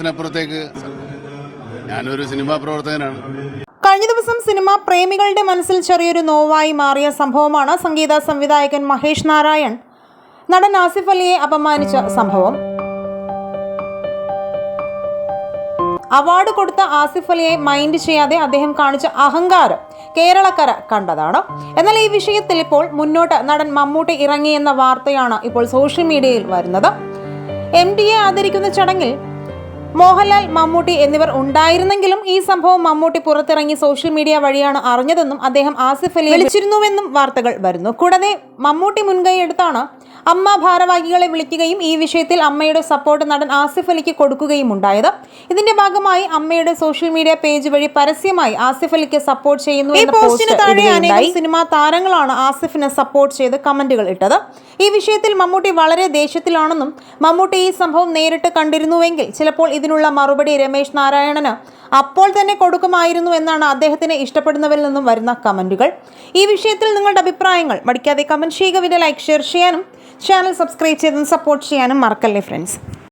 അതിനപ്പുറത്തേക്ക് ഞാനൊരു സിനിമാ പ്രവർത്തകനാണ്. കഴിഞ്ഞ ദിവസം സിനിമ പ്രേമികളുടെ മനസ്സിൽ ചെറിയൊരു നോവായി മാറിയ സംഭവമാണ് സംഗീത സംവിധായകൻ മഹേഷ് നാരായൺ. നടൻ ആസിഫ് അലിയെ അപമാനിച്ച സംഭവം. അവാർഡ് കൊടുത്ത ആസിഫ് അലിയെ മൈൻഡ് ചെയ്യാതെ അദ്ദേഹം കാണിച്ച അഹങ്കാരം കേരളക്കര കണ്ടതാണ്. എന്നാൽ ഈ വിഷയത്തിൽ ഇപ്പോൾ മുന്നോട്ട് നടൻ മമ്മൂട്ടി ഇറങ്ങിയെന്ന വാർത്തയാണ് ഇപ്പോൾ സോഷ്യൽ മീഡിയയിൽ വരുന്നത്. എം ഡിയെ ആദരിക്കുന്ന ചടങ്ങിൽ മോഹൻലാൽ മമ്മൂട്ടി എന്നിവർ ഉണ്ടായിരുന്നെങ്കിലും ഈ സംഭവം മമ്മൂട്ടി പുറത്തിറങ്ങി സോഷ്യൽ മീഡിയ വഴിയാണ് അറിഞ്ഞതെന്നും അദ്ദേഹം ആസിഫ് അലിയെ വിളിച്ചിരുന്നുവെന്നും വാർത്തകൾ വരുന്നു. കൂടാതെ മമ്മൂട്ടി മുൻകൈയെടുത്താണ് അമ്മ ഭാരവാഹികളെ വിളിക്കുകയും ഈ വിഷയത്തിൽ അമ്മയുടെ സപ്പോർട്ട് നടൻ ആസിഫ് അലിക്ക് കൊടുക്കുകയും ഉണ്ടായത്. ഇതിന്റെ ഭാഗമായി അമ്മയുടെ സോഷ്യൽ മീഡിയ പേജ് വഴി പരസ്യമായി ആസിഫ് അലിക്ക് സപ്പോർട്ട് ചെയ്യുന്നു ഈ പോസ്റ്റിന് താഴെ അനേകം സിനിമാ താരങ്ങളാണ് ആസിഫിനെ സപ്പോർട്ട് ചെയ്ത് കമന്റുകൾ ഇട്ടത്. ഈ വിഷയത്തിൽ മമ്മൂട്ടി വളരെ ദേഷ്യത്തിലാണെന്നും മമ്മൂട്ടി ഈ സംഭവം നേരിട്ട് കണ്ടിരുന്നുവെങ്കിൽ ചിലപ്പോൾ ഇതിനുള്ള മറുപടി രമേശ് നാരായണന് അപ്പോൾ തന്നെ കൊടുക്കുമായിരുന്നു എന്നാണ് അദ്ദേഹത്തിനെ ഇഷ്ടപ്പെടുന്നവരിൽ നിന്നും വരുന്ന കമന്റുകൾ. ഈ വിഷയത്തിൽ നിങ്ങളുടെ അഭിപ്രായങ്ങൾ മടിക്കാതെ കമന്റ് ചെയ്യുക വിധ ലൈക്ക് ഷെയർ ചെയ്യാനും ചാനൽ സബ്സ്ക്രൈബ് ചെയ്തും സപ്പോർട്ട് ചെയ്യാനും മറക്കല്ലേ ഫ്രണ്ട്സ്